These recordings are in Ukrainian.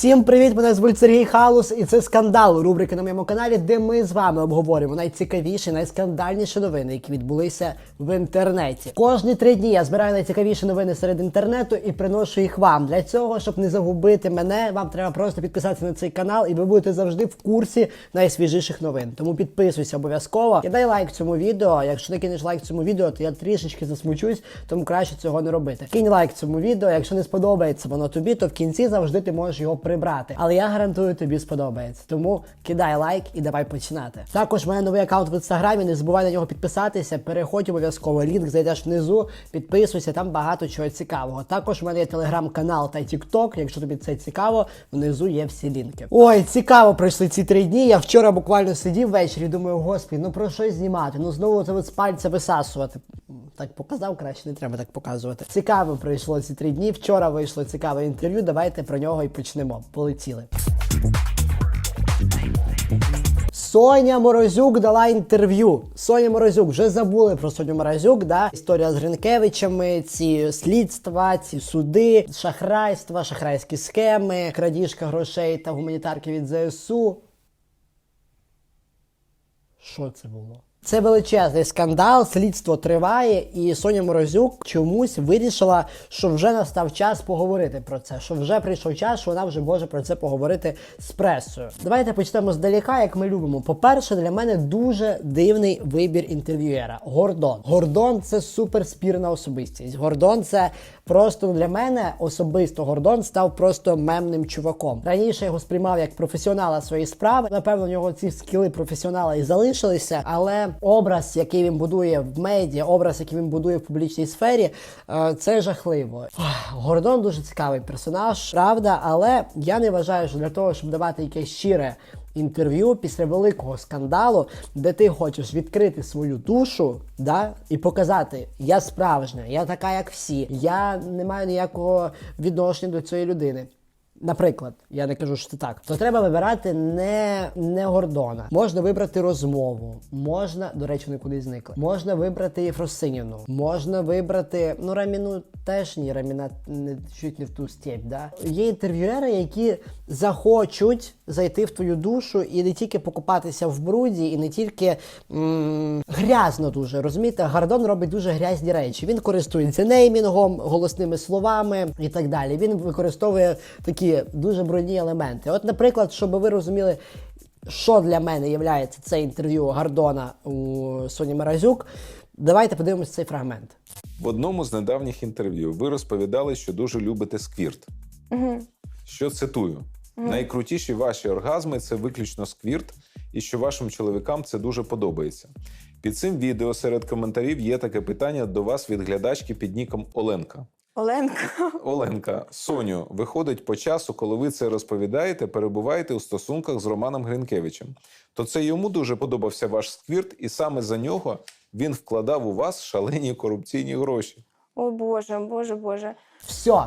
Всім привіт! Мене звуть Сергій Халус, і це скандал. Рубрика на моєму каналі, де ми з вами обговорюємо найцікавіші, найскандальніші новини, які відбулися в інтернеті. Кожні три дні я збираю найцікавіші новини серед інтернету і приношу їх вам. Для цього, щоб не загубити мене, вам треба просто підписатися на цей канал, і ви будете завжди в курсі найсвіжіших новин. Тому підписуйся обов'язково. Кидай лайк цьому відео. Якщо не кинеш лайк цьому відео, то я трішечки засмучусь, тому краще цього не робити. Кинь лайк цьому відео. Якщо не сподобається воно тобі, то в кінці завжди ти можеш його прибрати. Але я гарантую, тобі сподобається. Тому кидай лайк і давай починати. Також в мене новий аккаунт в інстаграмі. Не забувай на нього підписатися. Переходь обов'язково. Лінк зайдеш внизу, підписуйся, там багато чого цікавого. Також в мене є телеграм-канал та тікток. Якщо тобі це цікаво, внизу є всі лінки. Ой, цікаво пройшли ці три дні. Я вчора буквально сидів ввечері. Думаю, господи, ну про що знімати? Ну знову це з пальця висасувати. Так показав, краще не треба так показувати. Цікаво пройшло ці три дні. Вчора вийшло цікаве інтерв'ю. Давайте про нього і почнемо. Полетіли. Соня Морозюк дала інтерв'ю. Соня Морозюк вже забули про Соню Морозюк. Да? Історія з Гринкевичами, ці слідства, ці суди, шахрайства, шахрайські схеми, крадіжка грошей та гуманітарки від ЗСУ. Що це було? Це величезний скандал, слідство триває, і Соня Морозюк чомусь вирішила, що вже настав час поговорити про це, що вже прийшов час, що вона вже може про це поговорити з пресою. Давайте почнемо здаліка, як ми любимо. По-перше, для мене дуже дивний вибір інтерв'юера. Гордон. Гордон це суперспірна особистість. Гордон це просто для мене особисто Гордон став просто мемним чуваком. Раніше його сприймав як професіонала своєї справи. Напевно, у нього ці скіли професіонала і залишилися, але образ, який він будує в медіа, образ, який він будує в публічній сфері, е, це жахливо. Гордон дуже цікавий персонаж, правда, але я не вважаю, що для того, щоб давати якесь щире. Інтерв'ю після великого скандалу, де ти хочеш відкрити свою душу, да, і показати, я справжня, я така, як всі, я не маю ніякого відношення до цієї людини. Наприклад, я не кажу, що це так, то треба вибирати не, не Гордона. Можна вибрати розмову, можна, до речі, вони кудись зникли. Можна вибрати Єфросиніну, можна вибрати. Ну, Раміну теж ні, Раміна не чуть не в ту степь, да. Є інтерв'юери, які захочуть зайти в твою душу і не тільки покупатися в бруді, і не тільки м- грязно дуже. Розумієте, Гордон робить дуже грязні речі. Він користується неймінгом, голосними словами і так далі. Він використовує такі дуже брудні елементи. От, наприклад, щоб ви розуміли. Що для мене є це інтерв'ю Гордона у Соні Маразюк? Давайте подивимось цей фрагмент. В одному з недавніх інтерв'ю ви розповідали, що дуже любите сквірт. Угу. Що цитую: найкрутіші ваші оргазми це виключно сквірт, і що вашим чоловікам це дуже подобається. Під цим відео серед коментарів є таке питання до вас від глядачки під ніком Оленка. Оленка. Оленка, Соню, виходить по часу, коли ви це розповідаєте, перебуваєте у стосунках з Романом Гринкевичем. То це йому дуже подобався ваш сквірт, і саме за нього він вкладав у вас шалені корупційні гроші. О Боже, Боже, Боже. Все.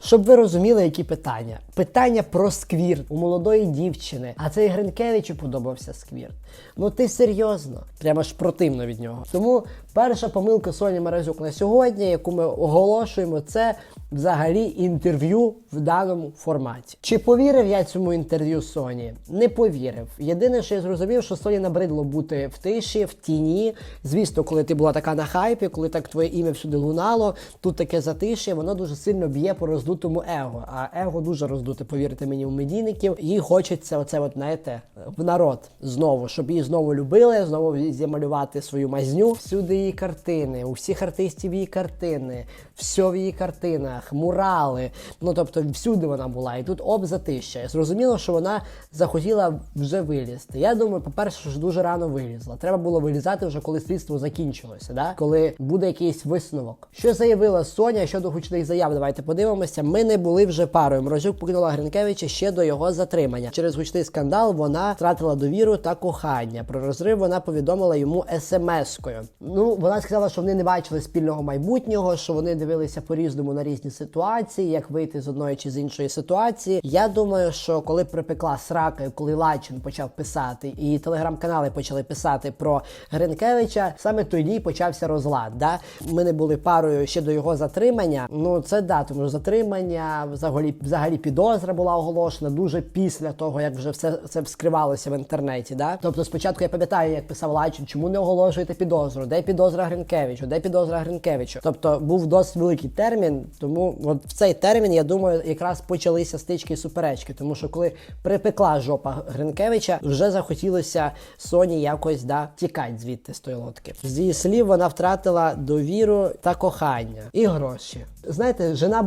Щоб ви розуміли, які питання. Питання про сквірт у молодої дівчини. А цей Гринкевичу подобався сквірт. Ну ти серйозно? Прямо ж противно від нього. Тому перша помилка Соні Маразюк на сьогодні, яку ми оголошуємо, це взагалі інтерв'ю в даному форматі. Чи повірив я цьому інтерв'ю Соні? Не повірив. Єдине, що я зрозумів, що Соні набридло бути в тиші, в тіні. Звісно, коли ти була така на хайпі, коли так твоє ім'я всюди лунало, тут таке затишє, воно дуже сильно б'є по роздутому его. А его дуже роздуте, повірте мені, у медійників. Їй хочеться оце, от, знаєте, в народ знову, щоб її знову любили, знову замалювати свою мазню. Всюди її картини, у всіх артистів її картини, все в її картинах, мурали. Ну тобто всюди вона була. І тут об затища. Зрозуміло, що вона захотіла вже вилізти. Я думаю, по-перше, що дуже рано вилізла. Треба було вилізати вже коли слідство закінчилося, да? коли буде якийсь висновок. Що заявила Соня щодо гучних заяв? Давайте подивимося. Ми не були вже парою. Морозюк покинула Гринкевича ще до його затримання. Через гучний скандал вона втратила довіру та кохання. Про розрив вона повідомила йому смс-кою. Ну вона сказала, що вони не бачили спільного майбутнього, що вони дивилися по-різному на різні ситуації, як вийти з одної чи з іншої ситуації. Я думаю, що коли припекла срака, коли Лачин почав писати, і телеграм-канали почали писати про Гринкевича, саме тоді почався розлад. Да? Ми не були парою ще до його затримання. Ну це да, тому що затримання, взагалі, взагалі підозра була оголошена дуже після того, як вже все це вскривалося в інтернеті. Да? Тобто, спочатку я пам'ятаю, як писав Лачин, чому не оголошуєте підозру? Де підозра Гринкевичу? Де підозра Гринкевичу? Тобто був досить великий термін, тому от в цей термін, я думаю, якраз почалися стички і суперечки. Тому що коли припекла жопа Гринкевича, вже захотілося Соні якось да тікати звідти з тої лодки. З її слів вона втратила довіру та кохання і гроші. Знаєте, жена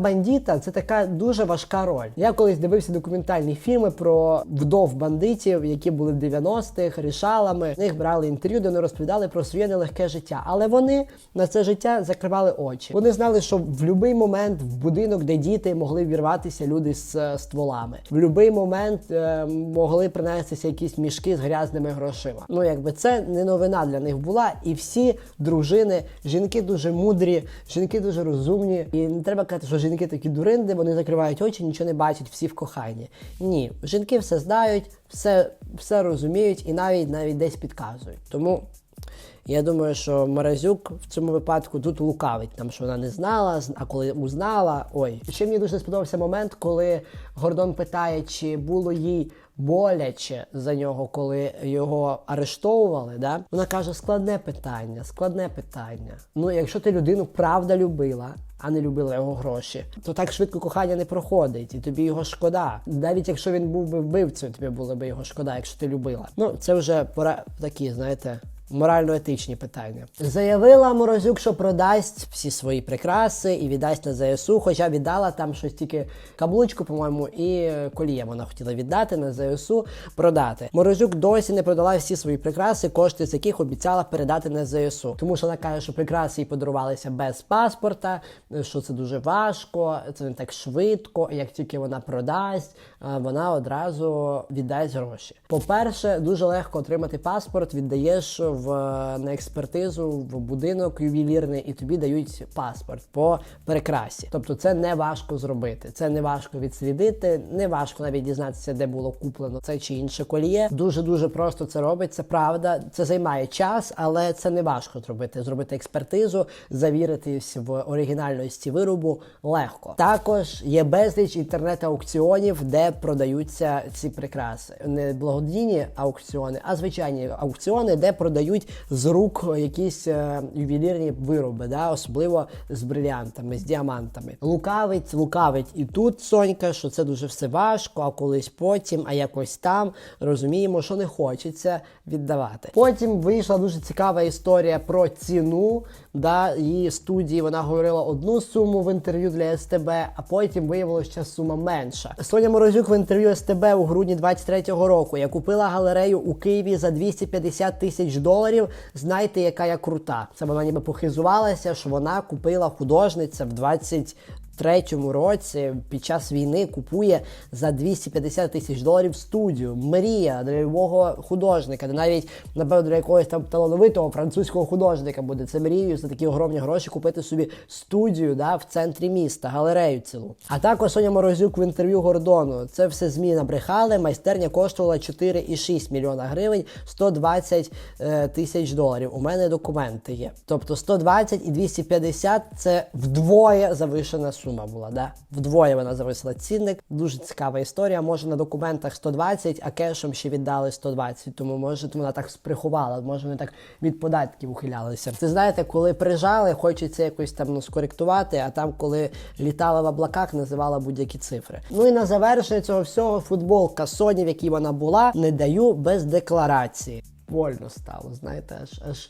бандита це така дуже важка роль. Я колись дивився документальні фільми про вдов бандитів, які були в 90-х, рішалами. В них брали інтерв'ю, де вони розповідали про своє нелегке життя. Але вони на це життя закривали очі. Вони знали, що в будь-який момент в будинок, де діти могли вірватися люди з е, стволами, в будь-який момент е, могли принестися якісь мішки з грязними грошима. Ну якби це не новина для них була, і всі дружини, жінки дуже мудрі, жінки дуже розумні. І не треба казати, що жінки такі дуринди, вони закривають очі, нічого не бачать, всі в коханні. Ні, жінки все знають, все, все розуміють і навіть навіть десь підказують. Тому я думаю, що Морозюк в цьому випадку тут лукавить, там що вона не знала, а коли узнала, ой. Ще мені дуже сподобався момент, коли Гордон питає, чи було їй боляче за нього, коли його арештовували. Да? Вона каже: складне питання, складне питання. Ну, якщо ти людину правда любила. А не любила його гроші, то так швидко кохання не проходить, і тобі його шкода. Навіть якщо він був би вбивцею, тобі було би його шкода, якщо ти любила. Ну це вже пора такі, знаєте, морально-етичні питання. Заявила Морозюк, що продасть всі свої прикраси і віддасть на ЗСУ, хоча віддала там щось тільки каблучку, по-моєму, і е, коліє вона хотіла віддати на ЗСУ, продати. Морозюк досі не продала всі свої прикраси, кошти з яких обіцяла передати на ЗСУ. Тому що вона каже, що прикраси їй подарувалися без паспорта, е, що це дуже важко, це не так швидко. Як тільки вона продасть, вона одразу віддасть гроші. По-перше, дуже легко отримати паспорт, віддаєш в на експертизу в будинок ювелірний, і тобі дають паспорт по прикрасі. Тобто, це не важко зробити. Це не важко відслідити, не важко навіть дізнатися, де було куплено це чи інше коліє. Дуже дуже просто це робить. Це правда. Це займає час, але це не важко зробити. Зробити експертизу, завіритись в оригінальності виробу легко. Також є безліч інтернет-аукціонів, де продаються ці прикраси. Не благодійні аукціони, а звичайні аукціони, де продають з рук якісь е, ювелірні вироби, да? особливо з брилянтами, з діамантами. Лукавить, лукавить і тут Сонька, що це дуже все важко, а колись потім, а якось там розуміємо, що не хочеться віддавати. Потім вийшла дуже цікава історія про ціну. Да, її студії вона говорила одну суму в інтерв'ю для СТБ, а потім виявилося, що сума менша. Соня Морозюк в інтерв'ю СТБ у грудні 23-го року. Я купила галерею у Києві за 250 тисяч доларів. Знайте, яка я крута. Це вона ніби похизувалася, що вона купила художниця в 20 третьому році під час війни купує за 250 тисяч доларів студію. Мрія для любого художника, де навіть напевно для якогось там талановитого французького художника буде це мрією за такі огромні гроші купити собі студію да, в центрі міста, галерею цілу. А також Соня Морозюк в інтерв'ю Гордону. Це все змі набрехали. Майстерня коштувала 4,6 мільйона гривень, 120 е, тисяч доларів. У мене документи є. Тобто 120 і 250 це вдвоє завишена сума була. Да? Вдвоє вона зависила цінник. Дуже цікава історія. Може на документах 120, а кешем ще віддали 120. Тому може вона так приховала, може вони так від податків ухилялися. Це знаєте, коли прижали, хочеться якось там ну, скоректувати, а там, коли літала в облаках, називала будь-які цифри. Ну і на завершення цього всього футболка Sony, в якій вона була, не даю без декларації. Больно стало, знаєте, аж аж.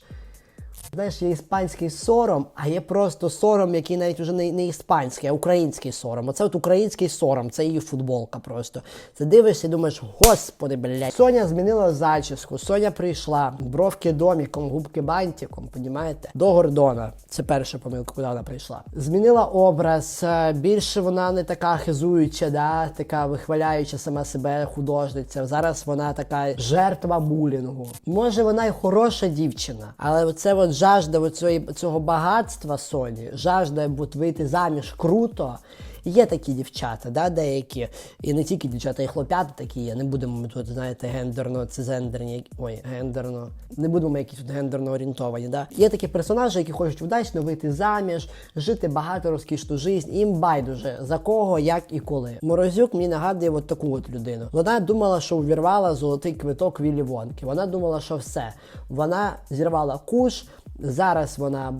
Знаєш, є іспанський сором, а є просто сором, який навіть вже не, не іспанський, а український сором. Оце от український сором, це її футболка просто. Це дивишся і думаєш, господи, блядь. Соня змінила зачіску, Соня прийшла, бровки доміком, губки бантиком, понімаєте? До Гордона. Це перша помилка, куди вона прийшла. Змінила образ, е, більше вона не така хизуюча, да, така вихваляюча сама себе художниця. Зараз вона така жертва булінгу. Може, вона й хороша дівчина, але це от жажда оцього, цього багатства Соні, жажда от, вийти заміж круто. Є такі дівчата, да, деякі, і не тільки дівчата, і хлопята такі є. Не будемо ми тут, знаєте, гендерно, цизендерні, ой, гендерно, не будемо ми якісь тут гендерно орієнтовані. Да? Є такі персонажі, які хочуть вдачно вийти заміж, жити багато розкішну життя, їм байдуже за кого, як і коли. Морозюк мені нагадує от таку от людину. Вона думала, що увірвала золотий квиток Віллі Вонки. Вона думала, що все. Вона зірвала куш. Зараз вона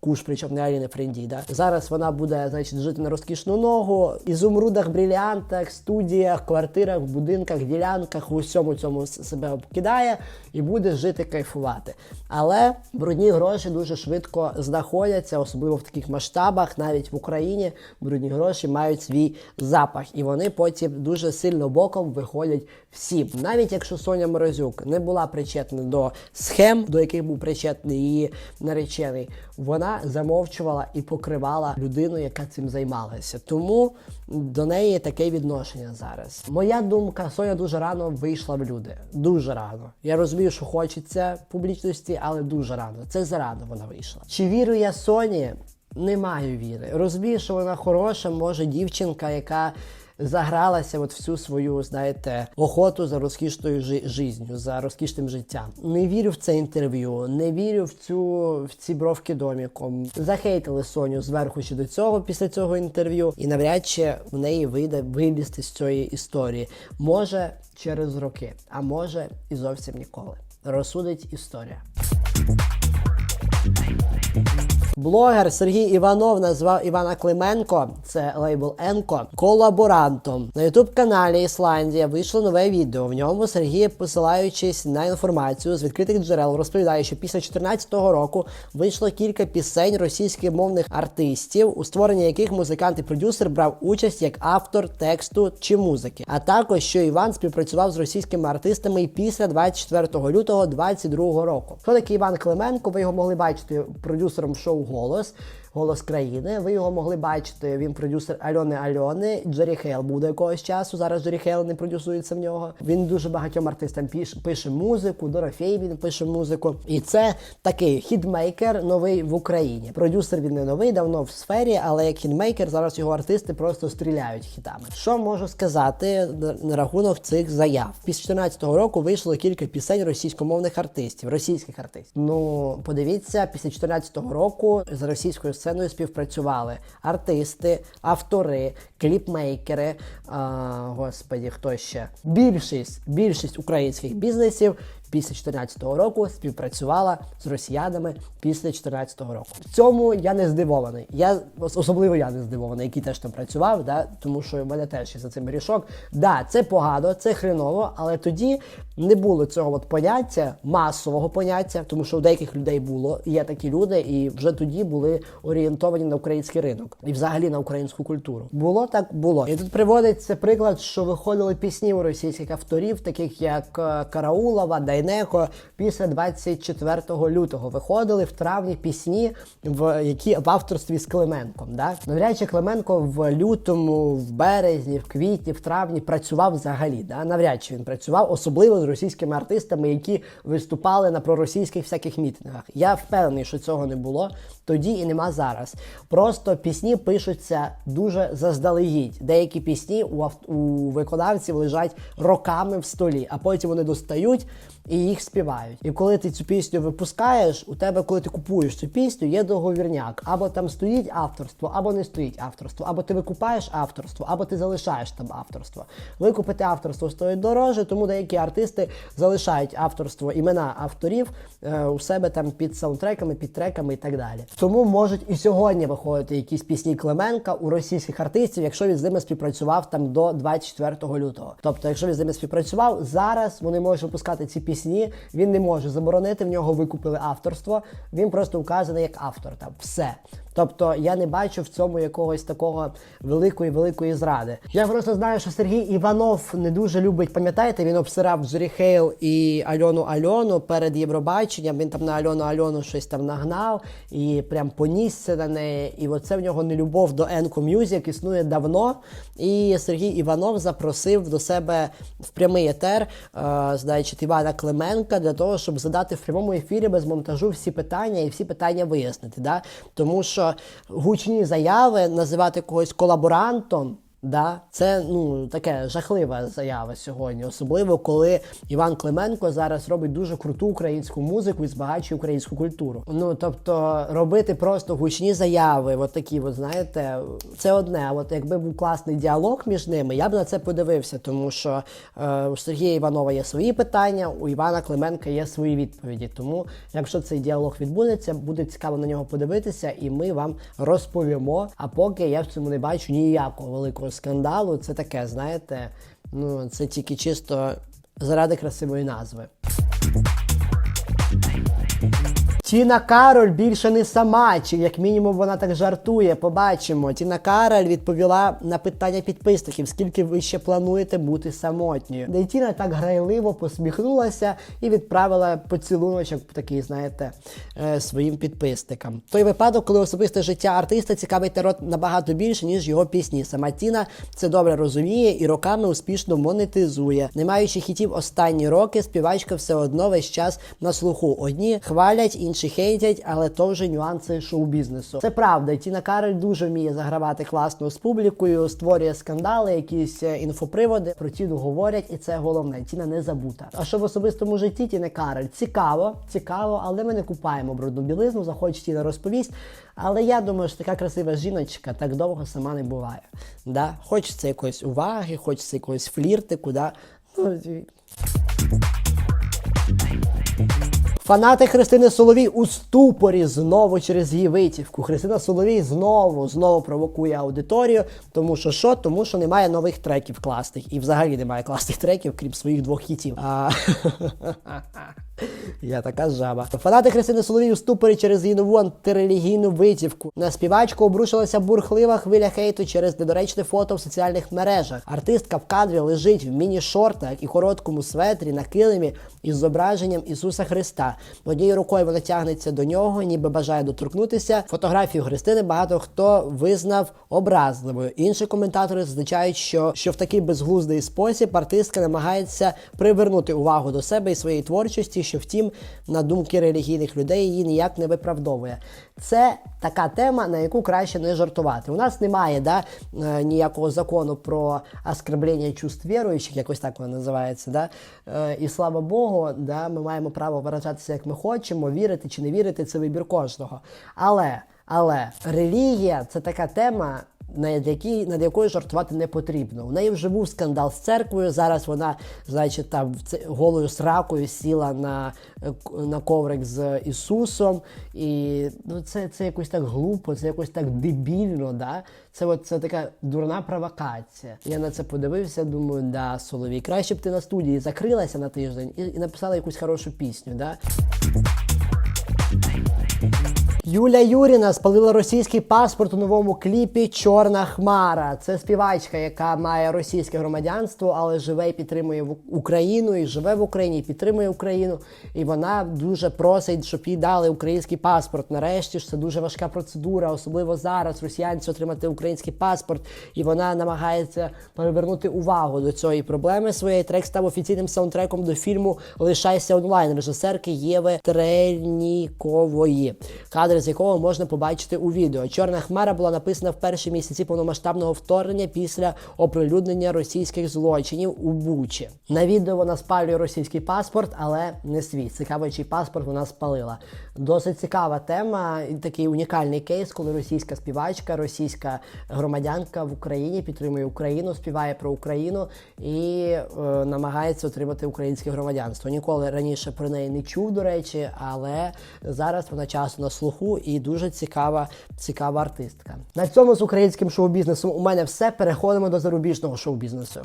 куш, причому не Аліни Френді? Зараз вона буде значить, жити на розкішну ногу, ізумрудах, бриліантах, студіях, квартирах, будинках, ділянках, в усьому цьому себе обкидає і буде жити кайфувати. Але брудні гроші дуже швидко знаходяться, особливо в таких масштабах, навіть в Україні брудні гроші мають свій запах, і вони потім дуже сильно боком виходять всім. Навіть якщо Соня Морозюк не була причетна до схем, до яких був причетний її наречений, вона замовчувала і покривала людину, яка цим займалася. Тому до неї таке відношення зараз. Моя думка, Соня дуже рано вийшла в люди. Дуже рано. Я розумію, що хочеться публічності, але дуже рано. Це зарано вона вийшла. Чи вірю я Соні? Не маю віри. Розумію, що вона хороша, може дівчинка, яка загралася от всю свою, знаєте, охоту за розкішною жи- жизнью, за розкішним життям. Не вірю в це інтерв'ю, не вірю в цю в ці бровки доміком. Захейтили Соню зверху ще до цього після цього інтерв'ю, і навряд чи в неї вийде вилізти з цієї історії. Може через роки, а може і зовсім ніколи. Розсудить історія. Блогер Сергій Іванов назвав Івана Клименко, це лейбл Енко, колаборантом. На ютуб каналі Ісландія вийшло нове відео. В ньому Сергій, посилаючись на інформацію з відкритих джерел, розповідає, що після 2014 року вийшло кілька пісень російськомовних артистів, у створенні яких музикант і продюсер брав участь як автор тексту чи музики. А також що Іван співпрацював з російськими артистами і після 24 лютого 2022 року. Хто такий Іван Клименко? Ви його могли бачити продюсером шоу Голос. Голос країни. Ви його могли бачити. Він продюсер Альони Альони. Джері Хейл був до якогось часу. Зараз Джері Хейл не продюсується в нього. Він дуже багатьом артистам пише музику. Дорофей він пише музику. І це такий хідмейкер новий в Україні. Продюсер він не новий, давно в сфері, але як хідмейкер зараз його артисти просто стріляють хітами. Що можу сказати на, рахунок цих заяв? Після 2014 року вийшло кілька пісень російськомовних артистів, російських артистів. Ну подивіться, після 2014 року з російською сценою співпрацювали артисти, автори, кліпмейкери. А, господі, хто ще? Більшість, більшість українських бізнесів після 2014 року співпрацювала з росіянами після 2014 року. В цьому я не здивований. Я особливо я не здивований, який теж там працював, да, тому що в мене теж є за цим грішок. Да, це погано, це хреново, але тоді не було цього от поняття, масового поняття, тому що у деяких людей було. Є такі люди, і вже тоді були орієнтовані на український ринок і взагалі на українську культуру. Було так, було. І тут приводиться приклад, що виходили пісні у російських авторів, таких як е, Караулова, Дайнеко, після 24 лютого виходили в травні пісні, в які в авторстві з Клименком. Да? Навряд чи Клименко в лютому, в березні, в квітні, в травні працював взагалі. Да? Навряд чи він працював, особливо з російськими артистами, які виступали на проросійських всяких мітингах. Я впевнений, що цього не було тоді і нема зараз. Просто пісні пишуться дуже заздалегідь. Деякі пісні у, ав- у виконавців лежать роками в столі, а потім вони достають і їх співають. І коли ти цю пісню випускаєш, у тебе, коли ти купуєш цю пісню, є договірняк. Або там стоїть авторство, або не стоїть авторство, або ти викупаєш авторство, або ти залишаєш там авторство. Викупити авторство стоїть дороже, тому деякі артисти залишають авторство, імена авторів е, у себе там під саундтреками, під треками і так далі. Тому можуть і сьогодні виходити якісь пісні Клименка у російських артистів, якщо він з ними співпрацював там до 24 лютого. Тобто, якщо він з ними співпрацював, зараз вони можуть випускати ці пісні. Він не може заборонити в нього викупили авторство. Він просто вказаний як автор. Там все. Тобто я не бачу в цьому якогось такого великої великої зради. Я просто знаю, що Сергій Іванов не дуже любить, пам'ятаєте, він обсирав Хейл і Альону Альону перед Євробаченням. Він там на Альону Альону щось там нагнав і прям понісся на неї. І оце в нього нелюбов до Енко Music існує давно. І Сергій Іванов запросив до себе в прямий етер, е, значить, Івана Клименка для того, щоб задати в прямому ефірі без монтажу всі питання і всі питання вияснити. Да? Тому що гучні заяви називати когось колаборантом. Да, це ну таке жахлива заява сьогодні, особливо коли Іван Клименко зараз робить дуже круту українську музику і збагачує українську культуру. Ну тобто робити просто гучні заяви, от такі, от знаєте, це одне. А от якби був класний діалог між ними, я б на це подивився, тому що е, у Сергія Іванова є свої питання, у Івана Клименка є свої відповіді. Тому, якщо цей діалог відбудеться, буде цікаво на нього подивитися, і ми вам розповімо. А поки я в цьому не бачу ніякого великого скандалу. Це таке, знаєте, ну це тільки чисто заради красивої назви. Тіна Кароль більше не сама, чи як мінімум вона так жартує. Побачимо. Тіна Кароль відповіла на питання підписників, скільки ви ще плануєте бути самотньою. Де Тіна так грайливо посміхнулася і відправила поцілуночок такий, знаєте, е, своїм підписникам. Той випадок, коли особисте життя артиста цікавить народ набагато більше, ніж його пісні. Сама Тіна це добре розуміє і роками успішно монетизує. Не маючи хітів останні роки, співачка все одно весь час на слуху. Одні хвалять, інші хейтять, але то вже нюанси шоу-бізнесу. Це правда. Тіна Кароль дуже вміє загравати класно з публікою, створює скандали, якісь е, інфоприводи. Про Тіну говорять, і це головне. Тіна не забута. А що в особистому житті Тіни Кароль? Цікаво, цікаво, але ми не купаємо брудну білизну. Захоче Тіна розповість. Але я думаю, що така красива жіночка так довго сама не буває. Да? Хочеться якоїсь уваги, хочеться якогось фліртику. Да? Ну, Фанати Христини Соловій у ступорі знову через її витівку. Христина Соловій знову знову провокує аудиторію. Тому що що? Тому що немає нових треків класних. І взагалі немає класних треків, крім своїх двох хітів. А... Я така жаба. Фанати Христини Соловій у ступорі через її нову антирелігійну витівку. На співачку обрушилася бурхлива хвиля хейту через недоречне фото в соціальних мережах. Артистка в кадрі лежить в міні-шортах і короткому светрі на килимі із зображенням Ісуса Христа. Однією рукою вона тягнеться до нього, ніби бажає доторкнутися. Фотографію Христини багато хто визнав образливою. Інші коментатори зазначають, що, що в такий безглуздий спосіб артистка намагається привернути увагу до себе і своєї творчості, що втім, на думки релігійних людей її ніяк не виправдовує. Це така тема, на яку краще не жартувати. У нас немає да, е, ніякого закону про оскорблення чувств віруючих, якось так воно називається. Да? Е, І слава Богу, да, ми маємо право виражатися, як ми хочемо, вірити чи не вірити, це вибір кожного. Але, але релігія це така тема. Над, якій, над якою жартувати не потрібно. У неї вже був скандал з церквою. Зараз вона, значить, там голою сракою сіла на, е, на коврик з Ісусом. І ну, це, це якось так глупо, це якось так дебільно. Да? Це, от, це така дурна провокація. Я на це подивився, думаю, да, Соловій, краще б ти на студії закрилася на тиждень і, і написала якусь хорошу пісню. Да? Юля Юріна спалила російський паспорт у новому кліпі Чорна Хмара. Це співачка, яка має російське громадянство, але живе і підтримує Україну, і живе в Україні, і підтримує Україну. І вона дуже просить, щоб їй дали український паспорт. Нарешті ж це дуже важка процедура, особливо зараз росіянці отримати український паспорт, і вона намагається привернути увагу до цієї проблеми своєї. Трек став офіційним саундтреком до фільму Лишайся онлайн режисерки Єви Трельнікової. Кадри з якого можна побачити у відео. Чорна хмара була написана в перші місяці повномасштабного вторгнення після оприлюднення російських злочинів у Бучі. На відео вона спалює російський паспорт, але не свій. Цікаво, чий паспорт вона спалила. Досить цікава тема, і такий унікальний кейс, коли російська співачка, російська громадянка в Україні підтримує Україну, співає про Україну і е, намагається отримати українське громадянство. Ніколи раніше про неї не чув, до речі, але зараз вона часто на слуху і дуже цікава, цікава артистка. На цьому з українським шоу-бізнесом у мене все. Переходимо до зарубіжного шоу-бізнесу.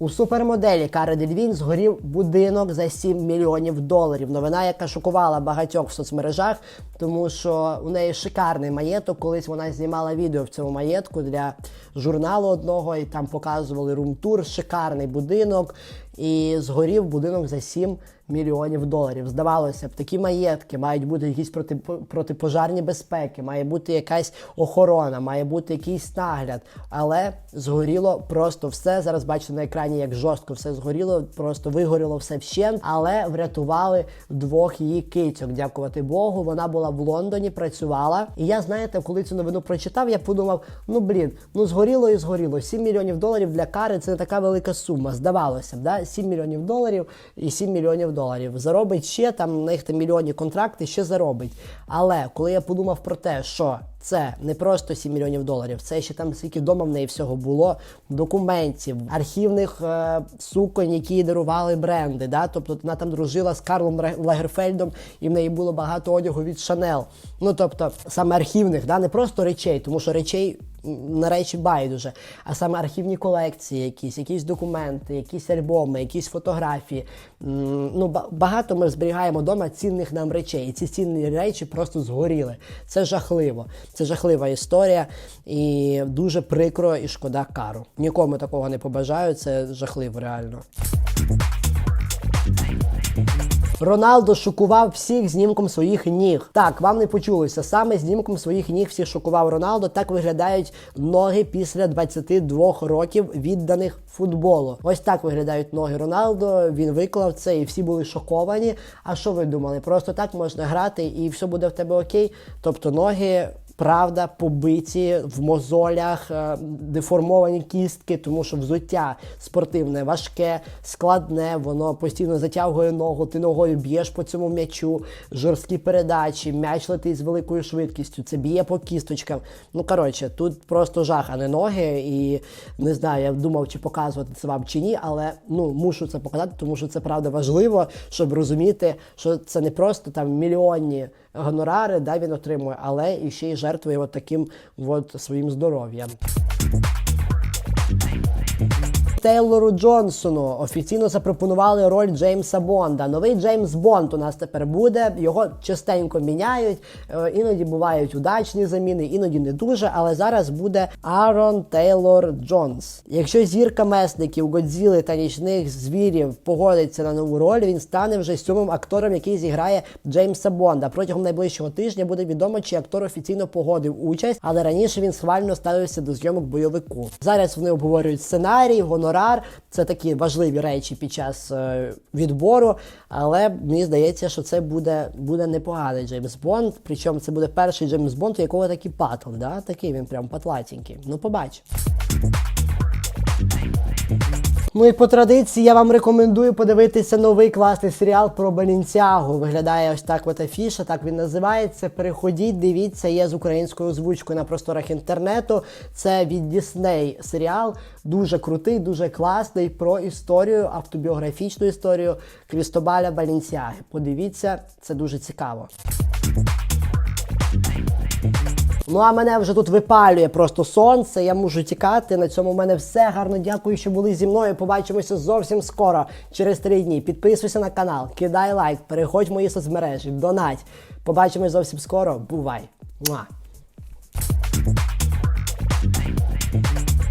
У супермоделі Кари Дельвін згорів будинок за 7 мільйонів доларів. Новина, яка шокувала багатьох в соцмережах, тому що у неї шикарний маєток. Колись вона знімала відео в цьому маєтку для журналу одного, і там показували румтур, шикарний будинок. І згорів будинок за 7 мільйонів доларів. Здавалося б, такі маєтки мають бути якісь проти, протипожарні безпеки, має бути якась охорона, має бути якийсь нагляд. Але згоріло просто все. Зараз бачите на екрані, як жорстко все згоріло, просто вигоріло все вщент, але врятували двох її кицьок. Дякувати Богу. Вона була в Лондоні, працювала. І я, знаєте, коли цю новину прочитав, я подумав: ну блін, ну згоріло і згоріло. 7 мільйонів доларів для кари це не така велика сума. Здавалося б, да? 7 мільйонів доларів і 7 мільйонів доларів. Заробить ще там на їх там мільйонні контракти, ще заробить. Але коли я подумав про те, що це не просто 7 мільйонів доларів, це ще там скільки вдома в неї всього було, документів, архівних е, суконь, які дарували бренди. Да? Тобто вона там дружила з Карлом Лагерфельдом, і в неї було багато одягу від Шанел. Ну тобто саме архівних, да? не просто речей, тому що речей на речі байдуже, а саме архівні колекції, якісь, якісь документи, якісь альбоми, якісь фотографії. Ну, ба- багато ми зберігаємо вдома цінних нам речей. І ці цінні речі просто згоріли. Це жахливо. Це жахлива історія, і дуже прикро і шкода кару. Нікому такого не побажаю. Це жахливо, реально. Роналдо шокував всіх знімком своїх ніг. Так, вам не почулося. Саме знімком своїх ніг всіх шокував Роналдо. Так виглядають ноги після 22 років відданих футболу. Ось так виглядають ноги Роналдо. Він виклав це, і всі були шоковані. А що ви думали? Просто так можна грати і все буде в тебе окей. Тобто ноги. Правда, побиті в мозолях, е, деформовані кістки, тому що взуття спортивне важке, складне, воно постійно затягує ногу, ти ногою б'єш по цьому м'ячу, жорсткі передачі, м'яч летить з великою швидкістю, це б'є по кісточкам. Ну коротше, тут просто жах, а не ноги. І не знаю, я думав, чи показувати це вам чи ні, але ну мушу це показати, тому що це правда важливо, щоб розуміти, що це не просто там мільйонні гонорари, да, він отримує, але і ще й жертвує от таким от своїм здоров'ям. Тейлору Джонсону офіційно запропонували роль Джеймса Бонда. Новий Джеймс Бонд у нас тепер буде. Його частенько міняють. Е, Іноді бувають удачні заміни, іноді не дуже. Але зараз буде Арон Тейлор Джонс. Якщо зірка месників Годзіли та нічних звірів погодиться на нову роль, він стане вже сьомим актором, який зіграє Джеймса Бонда. Протягом найближчого тижня буде відомо, чи актор офіційно погодив участь, але раніше він схвально ставився до зйомок бойовику. Зараз вони обговорюють сценарій, гонорар. Це такі важливі речі під час е, відбору. Але мені здається, що це буде, буде непоганий Джеймс Бонд. Причому це буде перший Джеймс Бонд, у якого такий патл. Да? Такий він прям патлатенький. Ну, побачимо. Ну і по традиції я вам рекомендую подивитися новий класний серіал про Балінцягу. Виглядає ось так от афіша, так він називається. Переходіть, дивіться, є з українською озвучкою на просторах інтернету. Це від Disney серіал. Дуже крутий, дуже класний про історію, автобіографічну історію Крістобаля Балінцяги. Подивіться, це дуже цікаво. Ну а мене вже тут випалює просто сонце. Я можу тікати. На цьому в мене все. Гарно дякую, що були зі мною. Побачимося зовсім скоро, через три дні. Підписуйся на канал, кидай лайк, переходь в мої соцмережі, донать. Побачимось зовсім скоро. Бувай! Муа!